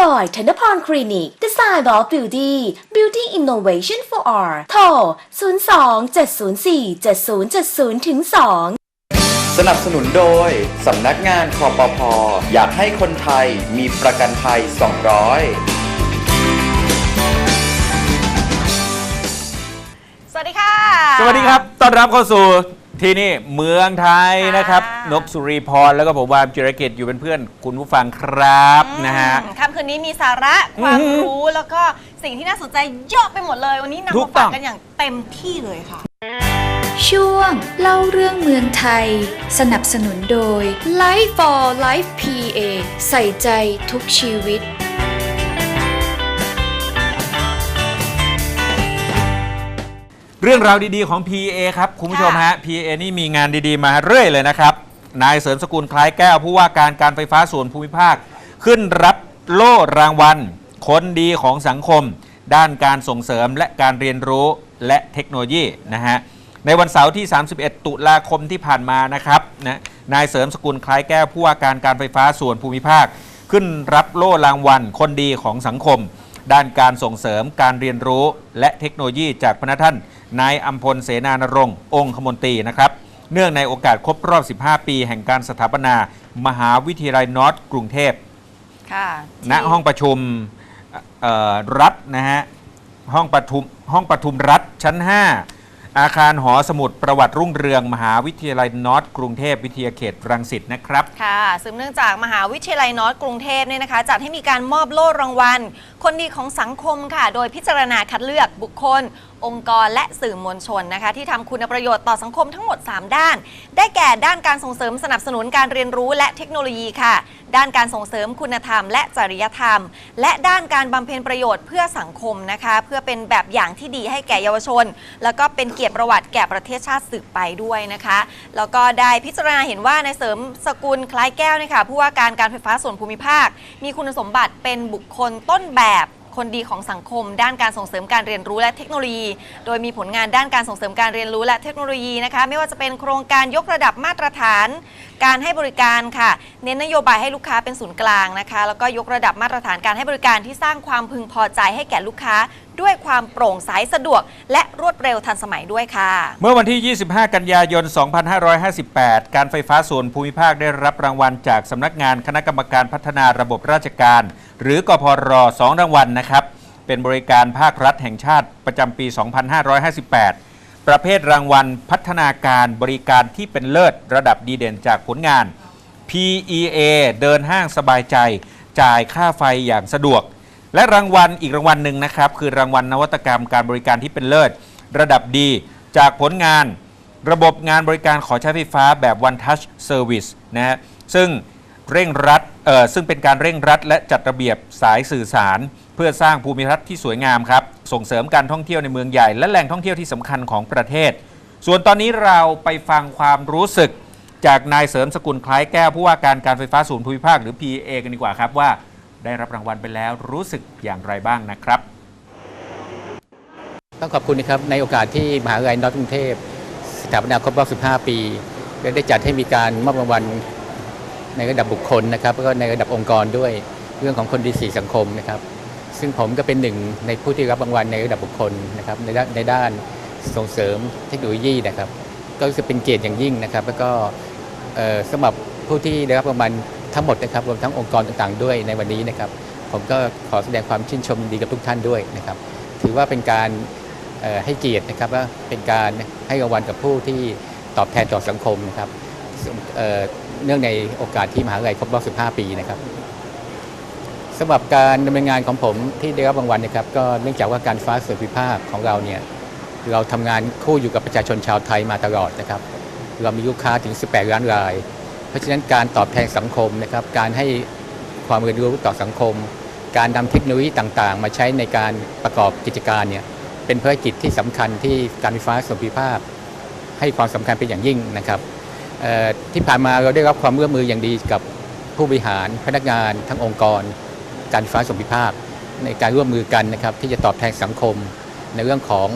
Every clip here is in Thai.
ดอยธนพรคลินิก Design of Beauty Beauty Innovation for All โทร 02 704 7070ถึง2สนับสนุนโดย สำนักงานคอปพออยากให้คนไทยมีประกันภัย 200 สวัสดีค่ะ สวัสดีครับ ต้อนรับเข้าสู่ ที่นี่เมืองไทยนะครับ ค่ะนบสุริพรแล้วก็ผมวามจิรกิจอยู่เป็นเพื่อนคุณผู้ฟังครับนะฮะ อืมค่ำคืนนี้มีสาระความอือหือรู้แล้วก็สิ่งที่น่าสนใจเยอะไปหมดเลย วันนี้นำถูมากต้ฝาอกง กันอย่างเต็มที่เลยค่ะ ช่วงเล่าเรื่องเมืองไทย สนับสนุนโดย Life for Life PA ใส่ใจทุกชีวิต เรื่องราวดีๆของ PA ครับ คุณผู้ชมฮะ PA นี่มีงานดีๆมาเรื่อยเลยนะครับ นายเสริมสกุลคล้ายแก้วผู้ว่าการการไฟฟ้าส่วนภูมิภาค ขึ้นรับโล่รางวัล คนดีของสังคม ด้านการส่งเสริมและการเรียนรู้และเทคโนโลยีนะฮะในวันเสาร์ที่ 31 ตุลาคมที่ผ่านมานะครับนะนายเสริมสกุลคล้ายแก้วผู้ว่าการการไฟฟ้าส่วนภูมิภาค ขึ้นรับโล่รางวัล คนดีของสังคม ด้านการส่งเสริมการเรียนรู้และเทคโนโลยีจากพระท่าน นายอัมพลเสนานรงค์องคมนตรีนะครับ เนื่องในโอกาสครบรอบ 15 ปีแห่งการสถาปนา มหาวิทยาลัยนอร์ทกรุงเทพค่ะณห้องประชุมเอ่อรัฐนะฮะห้องประชุมห้องประชุมรัฐชั้น 5 อาคารหอสมุดประวัติรุ่งเรืองมหาวิทยาลัยนอร์ทกรุงเทพวิทยาเขตรังสิตนะครับค่ะสืบเนื่องจากมหาวิทยาลัยนอร์ทกรุงเทพเนี่ยนะคะจัดให้มีการมอบโล่รางวัล คนดีของสังคมค่ะ โดยพิจารณาคัดเลือกบุคคล องค์กรและสื่อมวลชนนะคะ ที่ทำคุณประโยชน์ต่อสังคมทั้งหมด 3 ด้าน ได้แก่ด้านการส่งเสริมสนับสนุนการเรียนรู้และเทคโนโลยีค่ะ ด้านการส่งเสริมคุณธรรม และจริยธรรม และด้านการบำเพ็ญประโยชน์เพื่อสังคมนะคะ เพื่อเป็นแบบอย่างที่ดีให้แก่เยาวชน แล้วก็เป็นเกียรติประวัติแก่ประเทศชาติสืบไปด้วยนะคะ แล้วก็ได้พิจารณาเห็นว่าในายเสริมสกุลคล้ายแก้วนี่ค่ะผู้ว่าการการไฟฟ้าส่วนภูมิภาค มีคุณสมบัติเป็นบุคคลต้นแบบ คนดีของสังคม ด้านการส่งเสริมการเรียนรู้และเทคโนโลยี โดยมีผลงานด้านการส่งเสริมการเรียนรู้และเทคโนโลยีนะคะ ไม่ว่าจะเป็นโครงการยกระดับมาตรฐาน การให้บริการค่ะ เน้นนโยบายให้ลูกค้าเป็นศูนย์กลางนะคะ แล้วก็ยกระดับมาตรฐานการให้บริการที่สร้างความพึงพอใจให้แก่ลูกค้าด้วยความโปร่งใสสะดวก และรวดเร็วทันสมัยด้วยค่ะ เมื่อวันที่ 25 กันยายน 2558 การไฟฟ้าส่วนภูมิภาคได้รับรางวัลจากสำนักงานคณะกรรมการพัฒนาระบบราชการ หรือกพร2รางวัลนะครับ เป็นบริการภาครัฐแห่งชาติประจำปี 2558 ประเภทรางวัลพัฒนาการบริการที่เป็นเลิศระดับดีเด่นจากผลงาน PEA เดินห้างสบายใจ จ่ายค่าไฟอย่างสะดวก และรางวัลอีกรางวัลหนึ่งนะครับ คือรางวัลนวัตกรรมการบริการที่เป็นเลิศ ระดับดีจากผลงาน ระบบงานบริการขอใช้ไฟฟ้าแบบ One Touch Service นะฮะซึ่ง เร่งรัดซึ่งเป็นการเร่งรัด และจัดระเบียบสายสื่อสาร เพื่อสร้างภูมิทัศน์ที่สวยงามครับส่งเสริมการท่องเที่ยวในเมืองใหญ่ และแหล่งท่องเที่ยวที่สำคัญของประเทศ ส่วนตอนนี้เราไปฟังความรู้สึกจากนายเสริมสกุลคล้ายแก้วผู้ว่าการการไฟฟ้าส่วนภูมิภาคหรือ PA กันดีกว่าครับว่าได้รับรางวัลไปแล้วรู้สึกอย่างไรบ้างนะครับ ต้องขอบคุณนะครับในโอกาสที่มหาวิทยาลัยนอร์ทกรุงเทพสถาปนาครบรอบ 15 ปี ได้จัดให้มีการมอบรางวัล ในระดับบุคคลนะครับแล้วก็ในระดับองค์กรด้วยเรื่องของคนดีสีสังคมนะครับ ซึ่งผมก็เป็นหนึ่งในผู้ที่รับรางวัลในระดับบุคคลนะครับในด้านในด้านส่งเสริมเทคโนโลยีนะครับ ก็รู้สึกเป็นเกียรติอย่างยิ่งนะครับ แล้วก็สำหรับผู้ที่ได้รับรางวัลทั้งหมดนะครับรวมทั้งองค์กรต่างๆ ด้วยในวันนี้นะครับ ผมก็ขอแสดงความชื่นชมดีกับทุกท่านด้วยนะครับ ถือว่าเป็นการให้เกียรตินะครับว่าเป็นการให้รางวัลกับผู้ที่ตอบแทนต่อสังคมนะครับ เนื่องในโอกาสที่มหาวิทยาลัยครบรอบ 15 ปีนะครับสำหรับการดำเนินงานของผมที่ได้รับรางวัลนะครับ ก็เนื่องจากว่าการฟ้าส่วนภูมิภาคของเราเนี่ยเราทำงานคู่อยู่กับประชาชนชาวไทยมาตลอดนะครับ เรามีลูกค้าถึง 18 ล้านราย เพราะฉะนั้นการตอบแทนสังคมนะครับ การให้ความเรียนรู้ต่อสังคม การนำเทคโนโลยีต่างๆ มาใช้ในการประกอบกิจการเนี่ยเป็นภารกิจที่สำคัญที่การไฟฟ้าส่วนภูมิภาคให้ความสำคัญเป็นอย่างยิ่งนะครับ ที่ผ่านมาเราได้รับความร่วมมืออย่างดีกับผู้บริหารพนักงานทั้งองค์กร การไฟฟ้าส่วนภูมิภาคในการร่วมมือกันนะครับที่จะตอบแทนสังคม ในเรื่องของ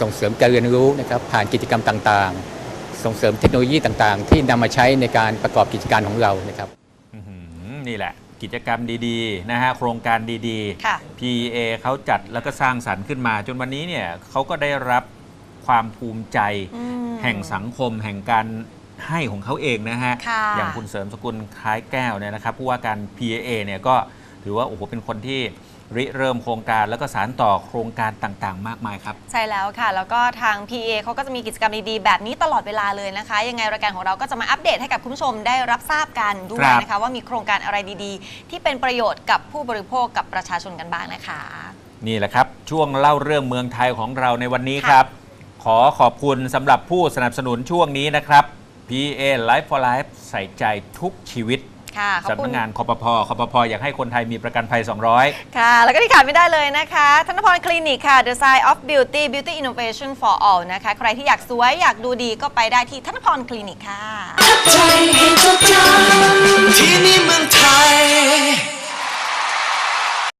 ส่งเสริมการเรียนรู้นะครับผ่านกิจกรรมต่างๆ ส่งเสริมเทคโนโลยีต่างๆ ที่นำมาใช้ในการประกอบกิจการของเรานะครับอื้อหือนี่แหละกิจกรรมดีๆนะฮะโครงการดีค่ะ PA เขาจัดแล้วก็สร้างสรรค์ขึ้นมา จนวันนี้เนี่ยเขาก็ได้รับความภูมิใจอืมแห่งสังคมแห่งการ ให้ของเขาเองนะฮะ ค่ะอย่างคุณเสริมสกุลคล้ายแก้วเนี่ยนะครับผู้ว่าการ PAA เนี่ยก็ถือว่าโอ้โหเป็นคนที่ริเริ่มโครงการแล้วก็สารต่อโครงการต่างๆ มากมายครับ ใช่แล้วค่ะ แล้วก็ทาง PA เขาก็จะมีกิจกรรมดีๆ แบบนี้ตลอดเวลาเลยนะคะ ยังไงรายการของเราก็จะมาอัปเดตให้กับคุณผู้ชมได้รับทราบกันด้วคยรับ นะคะ ว่ามีโครงการอะไรดีๆ ที่เป็นประโยชน์กับผู้บริโภคกับประชาชนกันบ้างนะคะ นี่แหละครับ ช่วงเล่าเรื่องเมืองไทยของเราในวันนี้ค่ะครับ ขอขอบคุณสำหรับผู้สนับสนุนช่วงนี้นะครับ PA Life for Life ใส่ใจทุกชีวิตค่ะขอบสำคุนัณกงานคอปพคอปพอยากให้คนไทยมีประกันภัย 200 ค่ะ แล้วก็ที่ขาดไม่ได้เลยนะคะ ธนพรคลินิกค่ะ The Sign of Beauty Beauty Innovation for All นะคะ ใครที่อยากสวยอยากดูดีก็ไปได้ที่ธนพรคลินิกค่ะใจให้จดจำที่นี่เมือง